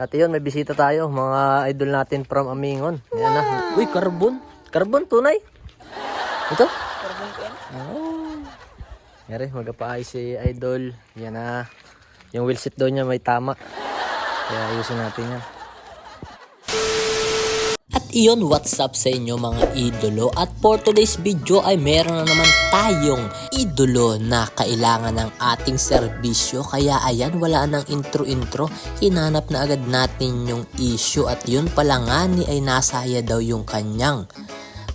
At yun, may bisita tayo, mga idol natin from Amingon. Yan na. Uy, carbon. Carbon, tunay. Ito? Carbon ko yan. Oh. Yari, magapaay si idol. Yan na. Yung wheelset daw niya may tama. Kaya ayusin natin yan. Iyon, what's up sa inyo mga idolo? At for today's video ay meron na naman tayong idolo na kailangan ng ating serbisyo. Kaya ayan, wala nang intro-intro. Hinanap na agad natin yung issue at yun pala nga ni ay nasaya daw yung kanyang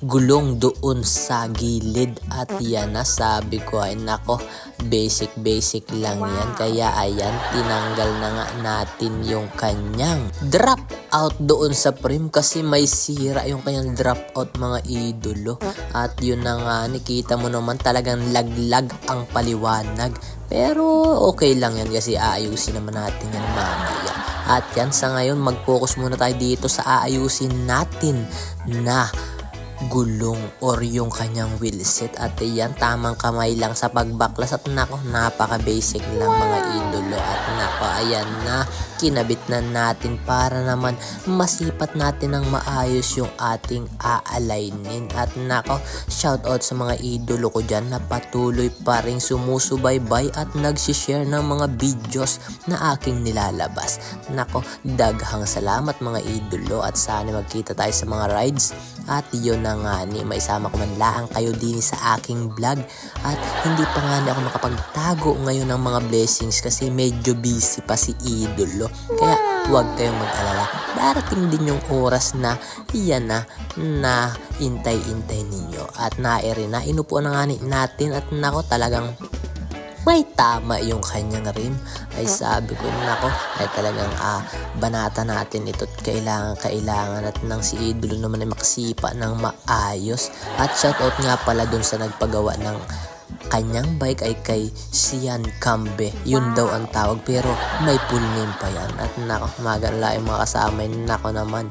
gulong doon sa gilid at yan na sabi ko ay nako basic basic lang yan. Kaya ayan tinanggal na nga natin yung kanyang drop out doon sa prim kasi may sira yung kanyang drop out mga idolo. At yun na nga nakita mo naman talagang laglag ang paliwanag. Pero okay lang yan kasi aayusin naman natin yan mamaya. At yan sa ngayon mag-focus muna tayo dito sa aayusin natin na gulong or yung kanyang wheelset at yan tamang kamay lang sa pagbaklas at nako napaka basic lang mga idolo. At nako ayan na kinabit na natin para naman masipat natin ng maayos yung ating aalignin at nako shout out sa mga idolo ko dyan na patuloy pa rin sumusubaybay at nagsishare ng mga videos na aking nilalabas. Nako daghang salamat mga idolo. At sana magkita tayo sa mga rides at yun na nga ni may sama ko man laang kayo din sa aking vlog. At hindi pa nga ni ako makapagtago ngayon ng mga blessings kasi medyo busy pa si idolo kaya huwag kayong mag-alala. Darating din yung oras na iyan na na intay-intay ninyo. At naere na inupo na nga ni natin. At nako talagang may tama yung kanyang rim. Ay sabi ko nako ay talagang ah, banata natin ito at kailangan kailangan at nang si idolo naman ay makasipa ng maayos. At shoutout nga pala dun sa nagpagawa ng kanyang bike ay kay Sian Cambe yun daw ang tawag pero may full name pa yan. At nako maganda yung mga kasama yun. nako naman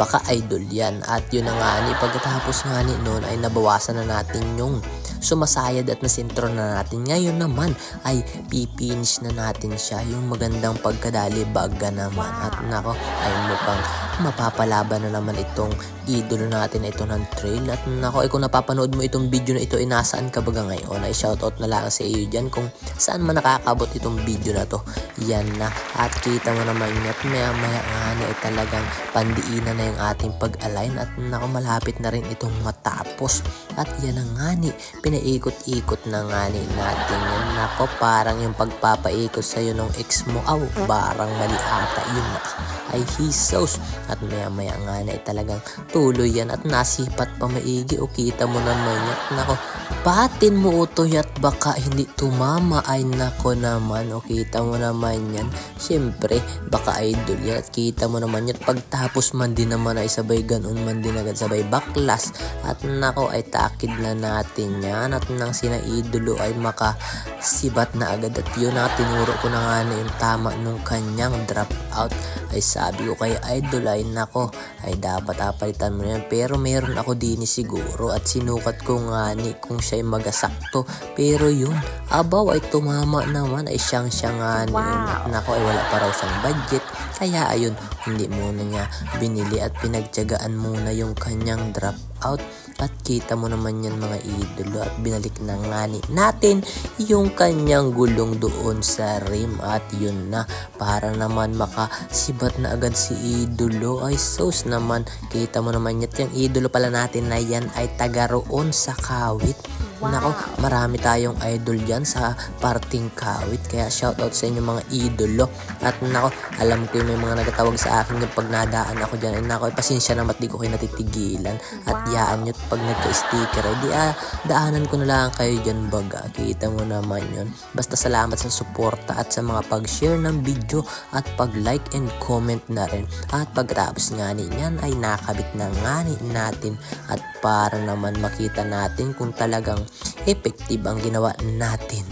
baka idol yan. At yun na nga ni pagkatapos nga ni noon ay nabawasan na natin yung sumasayad at nasintro na natin. Ngayon naman ay pipinish na natin siya yung magandang pagkadali baga naman. At nako ay mukhang mapapalaban na naman itong idolo natin na ito ng trail. At nako ay kung napapanood mo itong video na ito ay nasaan ka baga ngayon ay shoutout na lang sa iyo dyan kung saan man nakakabot itong video na to. Yan na. At kita mo naman at maya maya nga na ay talagang pandiinan na yung ating pag-align at nako malapit na rin itong matapos. At yan na nga ni, pinaikot-ikot na nga natin yan. Nako, parang yung pagpapaikot sa'yo ng ex mo, aw, barang mali ata yun na. Ay hisos. At maya maya nga na ay talagang tuloy yan at nasipat pa maigi o kita mo naman yan. Nako, patin mo utoy at baka hindi tumama ay nako naman o kita mo naman yan. Siyempre, baka idol yan at kita mo naman yan. Pagtapos man din naman ay sabay ganun man din agad sabay baklas. At nako ay takid na natin yan at nang sina idolo ay makasibat na agad at yun na tinuro ko na nga na yung tama nung kanyang drop out. Ay sabi ko kay idol ay nako ay dapat apalitan mo yan pero meron ako din siguro at sinukat ko nga ni kung siya'y magasakto. Pero yun abaw ay tumama naman ay siyang siya nga Wow. nako ay wala pa raw siyang budget kaya ayun hindi muna niya binili at pinagtyagaan muna yung kanyang drop out. At kita mo naman yan mga idolo at binalik na nga ni natin yung kanyang gulong doon sa rim. At yun na para naman makasibat na agad si idolo. Ay sos naman kita mo naman yan. Yung idolo pala natin na yan ay taga roon sa kawit Nako, marami tayong idol dyan sa parting kawit. Kaya shoutout sa inyo mga idolo. At nako, alam ko yung may mga nagatawag sa akin yung pag nadaan ako dyan. Ay nako, pasensya na di ko kayo natitigilan. At yaan nyo pag nagka-sticker. Ay di ah, daanan ko na lang kayo dyan baga. Kita mo naman yun. Basta salamat sa suporta at sa mga pag-share ng video at pag-like and comment na rin. At pagkatapos nga niyan ay nakabit na nga ni natin at para naman makita natin kung talagang effective ang ginawa natin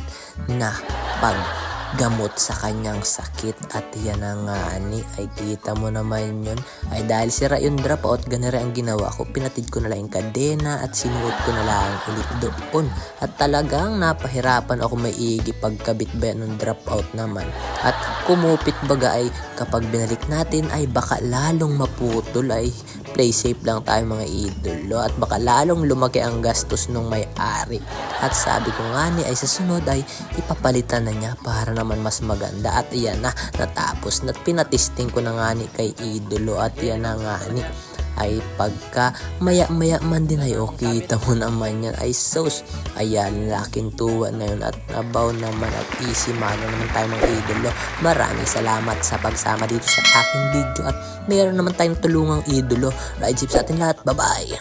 na pag gamot sa kanyang sakit. At yan na nga ni ay kita mo naman yun. Ay dahil sira yung dropout ganire ang ginawa ko. Pinatid ko na lang yung kadena at sinuot ko na lang ulit doon. At talagang napahirapan ako maigi pagkabit ba ng dropout naman. At kumupit baga ay kapag binalik natin ay baka lalong maputol. Ay play safe lang tayo mga idolo. At baka lalong lumaki ang gastos nung may-ari at sabi ko nga ni ay sa sunod ay ipapalitan na niya para naman mas maganda. At iyan na natapos na pinatesting ko na nga ni kay idolo. At iyan na nga ni ay pagka maya maya man din ay okay kita mo naman yan. Ay sauce ayan laking tuwa na yun. At nabaw naman at easy mano naman tayo mga idolo. Maraming salamat sa pagsama dito sa aking video. At meron naman tayong tulungang idolo. Ride safe sa atin lahat. Bye bye